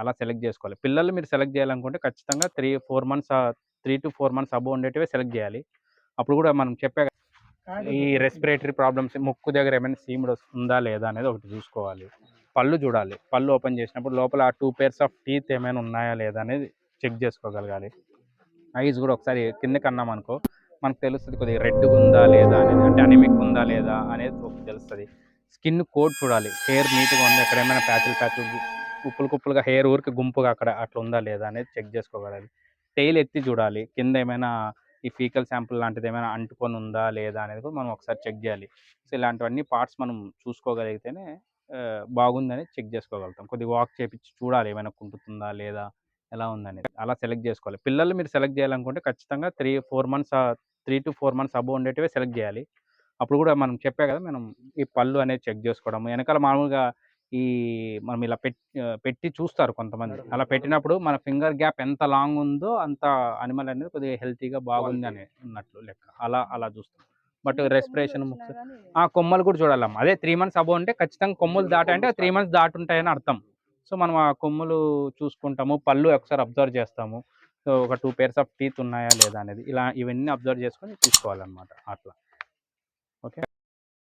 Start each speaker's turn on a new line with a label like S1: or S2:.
S1: అలా సెలెక్ట్ చేసుకోవాలి. పిల్లలు మీరు సెలెక్ట్ చేయాలనుకుంటే ఖచ్చితంగా three four months three to four months అబో ఉండేటివే సెలెక్ట్ చేయాలి. అప్పుడు కూడా మనం చెప్పే ఈ రెస్పిరేటరీ ప్రాబ్లమ్స్ ముక్కు దగ్గర ఏమైనా సీముడు ఉందా లేదా అనేది ఒకటి చూసుకోవాలి. పళ్ళు చూడాలి. పళ్ళు ఓపెన్ చేసినప్పుడు లోపల టూ పేర్స్ ఆఫ్ టీత్ ఏమైనా ఉన్నాయా లేదా అనేది చెక్ చేసుకోగలగాలి. ఐస్ కూడా ఒకసారి కిందకి అన్నాం అనుకో మనకు తెలుస్తుంది కొద్దిగా రెడ్గా ఉందా లేదా అనేది అంటే అనిమిక్ ఉందా లేదా అనేది ఒకటి తెలుస్తుంది. స్కిన్ కోడ్ చూడాలి. హెయిర్ నీట్గా ఉంది ఎక్కడ ఏమైనా ప్యాచులు ప్యాచులు కుప్పులు కుప్పులుగా హెయిర్ ఊరికి గుంపుగా అక్కడ అట్లా ఉందా లేదా అనేది చెక్ చేసుకోగలగాలి. టైల్ ఎత్తి చూడాలి. కింద ఏమైనా ఈ ఫీకల్ శాంపుల్ లాంటిది ఏమైనా అంటుకొని ఉందా లేదా అనేది కూడా మనం ఒకసారి చెక్ చేయాలి. సో ఇలాంటివన్నీ పార్ట్స్ మనం చూసుకోగలిగితేనే బాగుందని చెక్ చేసుకోగలుగుతాం. కొద్దిగా వాక్ చేపించి చూడాలి ఏమైనా కుంటుతుందా లేదా ఎలా ఉందనేది. అలా సెలెక్ట్ చేసుకోవాలి. పిల్లలు మీరు సెలెక్ట్ చేయాలనుకుంటే ఖచ్చితంగా three four months three to four months అబో ఉండేటివే సెలెక్ట్ చేయాలి. అప్పుడు కూడా మనం చెప్పే కదా మనం ఈ పళ్ళు అనేది చెక్ చేసుకోవడం వెనకాల మామూలుగా ఈ మనం ఇలా పెట్టి పెట్టి చూస్తారు కొంతమంది. అలా పెట్టినప్పుడు మన ఫింగర్ గ్యాప్ ఎంత లాంగ్ ఉందో అంత అనిమల్ అనేది కొద్దిగా హెల్తీగా బాగుంది అని ఉన్నట్లు లెక్క. అలా అలా చూస్తాం. బట్ రెస్పిరేషన్ ఆ కొమ్మలు కూడా చూడాలమ్మా. అదే త్రీ మంత్స్ అబో అంటే ఖచ్చితంగా కొమ్ములు దాటంటే త్రీ మంత్స్ దాటుంటాయని అర్థం. సో మనం ఆ కొమ్ములు చూసుకుంటాము. పళ్ళు ఒకసారి అబ్జర్వ్ చేస్తాము. సో ఒక టూ పేర్స్ ఆఫ్ టీత్ ఉన్నాయా లేదా అనేది. ఇలా ఇవన్నీ అబ్జర్వ్ చేసుకొని తీసుకోవాలన్నమాట అట్లా.